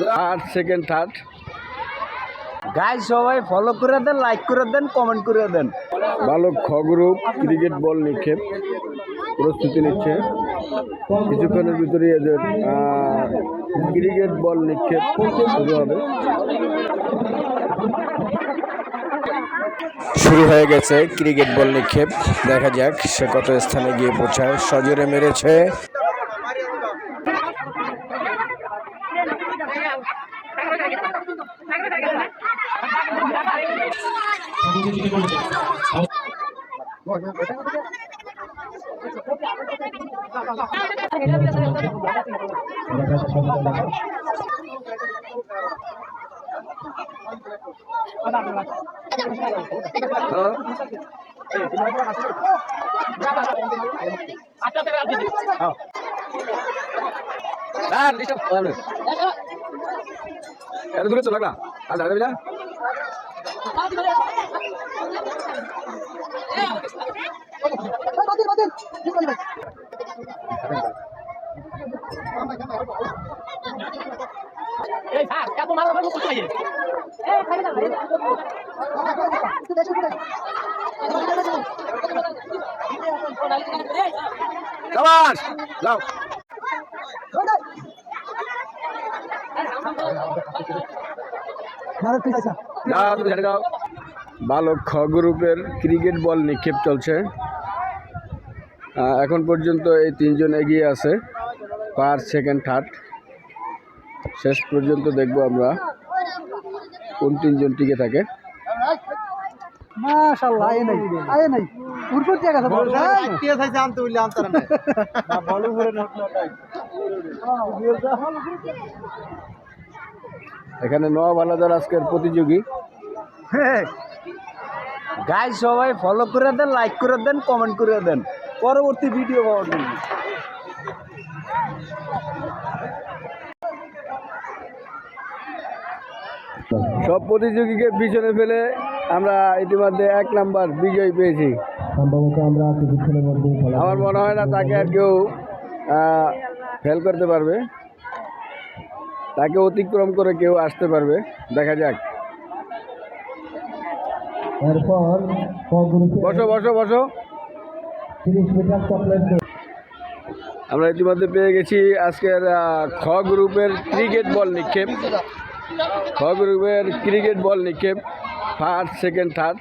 Third second third গাই সবাই follow করে দেন like করে দেন কমেন্ট করে দেন। বালক ক্রিকেট বল নিক্ষেপ প্রস্তুতি নিচ্ছে। কিছুক্ষণের ভিতরে এদের ক্রিকেট বল নিক্ষেপ শুরু হবে। শুরু হয়ে গেছে ক্রিকেট বল নিক্ষেপ। দেখা যাক সে কত স্থানে গিয়ে পৌঁছায়। সজোরে মেরেছে। এত দূরে চলো না? আর দাঁড়াবি না? সাবাস যাও যাও তুমি ছেড়ে দাও বালক খ গ্রুপের ক্রিকেট বল নিক্ষেপ চলছে। এখন পর্যন্ত এই তিনজন এগিয়ে আছে। First second third. শেষ পর্যন্ত দেখব আমরা। কোন তিনজন টিকে থাকে? মাশাআল্লাহ আয় নাই আয় নাই। উড়পুর দিয়ে গেছে বল বল উপরে না। এখানে নবাব আলাদার আজকের প্রতিযোগী। গাই সবাই ফলো করে দেন লাইক করে দেন কমেন্ট করে দেন। পরবর্তী ভিডিও পাওয়ার জন্য। সব প্রতিযোগীকে পিছনে ফেলে আমরা ইতিমধ্যে এক নাম্বার বিজয় পেয়েছি। আমরা মনে হয় না তাকে আর কেউ ফেল করতে পারবে। তাকে অতিক্রম করে কেউ আসতে পারবে। দেখা যাক। এরপর বসো বসো বসো। আমরা ইতিমধ্যে পেয়ে গেছি আজকের খ গ্রুপের ক্রিকেট বল নিক্ষেপ। খ রকমের ক্রিকেট বল নিক্ষেপ ফার্স্ট সেকেন্ড থার্ড